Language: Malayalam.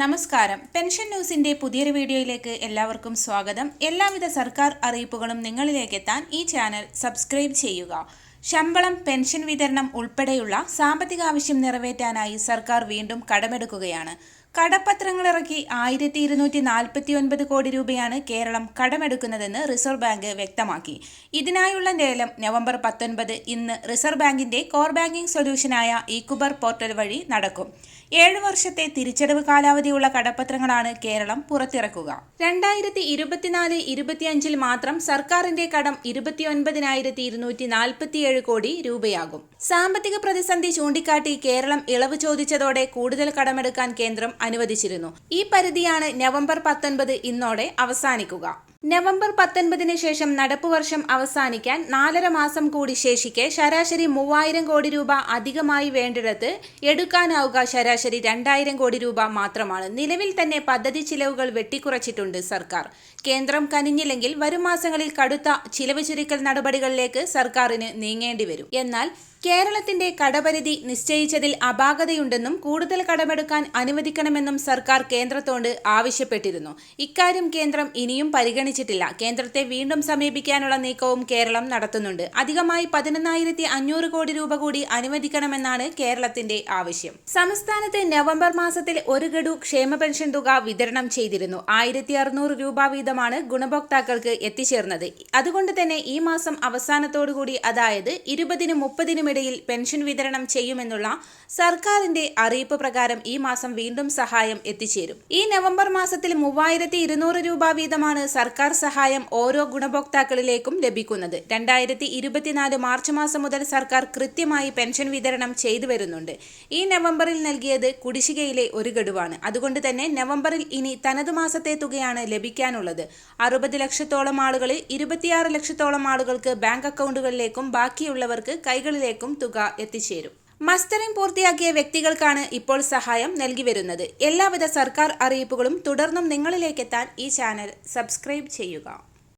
നമസ്കാരം. പെൻഷൻ ന്യൂസിന്റെ പുതിയൊരു വീഡിയോയിലേക്ക് എല്ലാവർക്കും സ്വാഗതം. എല്ലാവിധ സർക്കാർ അറിയിപ്പുകളും നിങ്ങളിലേക്ക് എത്താൻ ഈ ചാനൽ സബ്സ്ക്രൈബ് ചെയ്യുക. ശമ്പളം പെൻഷൻ വിതരണം ഉൾപ്പെടെയുള്ള സാമ്പത്തിക ആവശ്യം നിറവേറ്റാനായി സർക്കാർ വീണ്ടും കടമെടുക്കുകയാണ്. കടപ്പത്രങ്ങൾ ഇറക്കി ആയിരത്തി ഇരുന്നൂറ്റി നാൽപ്പത്തി ഒൻപത് കോടി രൂപയാണ് കേരളം കടമെടുക്കുന്നതെന്ന് റിസർവ് ബാങ്ക് വ്യക്തമാക്കി. ഇതിനായുള്ള ലേലം നവംബർ പത്തൊൻപത് ഇന്ന് റിസർവ് ബാങ്കിന്റെ കോർ ബാങ്കിംഗ് സൊല്യൂഷനായ ഈക്കുബർ പോർട്ടൽ വഴി നടക്കും. ഏഴു വർഷത്തെ തിരിച്ചടവ് കാലാവധിയുള്ള കടപ്പത്രങ്ങളാണ് കേരളം പുറത്തിറക്കുക. രണ്ടായിരത്തി ഇരുപത്തിനാല് ഇരുപത്തിയഞ്ചിൽ മാത്രം സർക്കാരിന്റെ കടം ഇരുപത്തിയൊൻപതിനായിരത്തി ഇരുന്നൂറ്റി നാൽപ്പത്തിയേഴ് കോടി രൂപയാകും. സാമ്പത്തിക പ്രതിസന്ധി ചൂണ്ടിക്കാട്ടി കേരളം ഇളവ് ചോദിച്ചതോടെ കൂടുതൽ കടമെടുക്കാൻ കേന്ദ്രം അനുവദിച്ചിരുന്നു. ഈ പരിധിയാണ് നവംബർ പത്തൊൻപത് ഇന്നോടെ അവസാനിക്കുക. നവംബർ പത്തൊൻപതിന് ശേഷം നടപ്പ് വർഷം അവസാനിക്കാൻ നാലര മാസം കൂടി ശേഷിക്കെ ശരാശരി മൂവായിരം കോടി രൂപ അധികമായി വേണ്ടിടത്ത് എടുക്കാനാവുക ശരാശരി രണ്ടായിരം കോടി രൂപ മാത്രമാണ്. നിലവിൽ തന്നെ പദ്ധതി ചിലവുകൾ വെട്ടിക്കുറച്ചിട്ടുണ്ട് സർക്കാർ. കേന്ദ്രം കനിഞ്ഞില്ലെങ്കിൽ വരും മാസങ്ങളിൽ കടുത്ത ചിലവ് ചുരുക്കൽ നടപടികളിലേക്ക് സർക്കാരിന് നീങ്ങേണ്ടി വരും എന്നാൽ കേരളത്തിന്റെ കടപരിധി നിശ്ചയിച്ചതിൽ അപാകതയുണ്ടെന്നും കൂടുതൽ കടമെടുക്കാൻ അനുവദിക്കണമെന്നും സർക്കാർ കേന്ദ്രത്തോട് ആവശ്യപ്പെട്ടിരുന്നു. ഇക്കാര്യം കേന്ദ്രം ഇനിയും പരിഗണിച്ചിട്ടില്ല കേന്ദ്രത്തെ വീണ്ടും സമീപിക്കാനുള്ള നീക്കവും കേരളം നടത്തുന്നുണ്ട്. അധികമായി പതിനൊന്നായിരത്തി അഞ്ഞൂറ് കോടി രൂപ കൂടി അനുവദിക്കണമെന്നാണ് കേരളത്തിന്റെ ആവശ്യം. സംസ്ഥാനത്ത് നവംബർ മാസത്തിൽ ഒരു ഗഡു ക്ഷേമ പെൻഷൻ തുക വിതരണം ചെയ്തിരുന്നു. ആയിരത്തി അറുന്നൂറ് രൂപ വീതമാണ് ഗുണഭോക്താക്കൾക്ക് എത്തിച്ചേർന്നത്. അതുകൊണ്ട് തന്നെ ഈ മാസം അവസാനത്തോടുകൂടി അതായത് ഇരുപതിനും മുപ്പതിനുമിടയിൽ പെൻഷൻ വിതരണം ചെയ്യുമെന്നുള്ള സർക്കാരിന്റെ അറിയിപ്പ് പ്രകാരം ഈ മാസം വീണ്ടും സഹായം എത്തിച്ചേരും. ഈ നവംബർ മാസത്തിൽ മൂവായിരത്തി രൂപ വീതമാണ് സർക്കാർ സഹായം ഓരോ ഗുണഭോക്താക്കളിലേക്കും ലഭിക്കുന്നത്. രണ്ടായിരത്തി ഇരുപത്തിനാല് മാർച്ച് മാസം മുതൽ സർക്കാർ കൃത്യമായി പെൻഷൻ വിതരണം ചെയ്തു വരുന്നുണ്ട്. ഈ നവംബറിൽ നൽകിയത് കുടിശ്ശികയിലെ ഒരു ഗഡുവാണ്. അതുകൊണ്ട് തന്നെ നവംബറിൽ ഇനി തനതു മാസത്തെ തുകയാണ് ലഭിക്കാനുള്ളത്. അറുപത് ലക്ഷത്തോളം ആളുകളിൽ ഇരുപത്തിയാറ് ലക്ഷത്തോളം ആളുകൾക്ക് ബാങ്ക് അക്കൗണ്ടുകളിലേക്കും ബാക്കിയുള്ളവർക്ക് കൈകളിലേക്കും തുക എത്തിച്ചേരും. മസ്റ്ററിംഗ് പൂർത്തിയാക്കിയ വ്യക്തികൾക്കാണ് ഇപ്പോൾ സഹായം നൽകി വരുന്നത്. എല്ലാവിധ സർക്കാർ അറിയിപ്പുകളും തുടർന്നും നിങ്ങളിലേക്കെത്താൻ ഈ ചാനൽ സബ്സ്ക്രൈബ് ചെയ്യുക.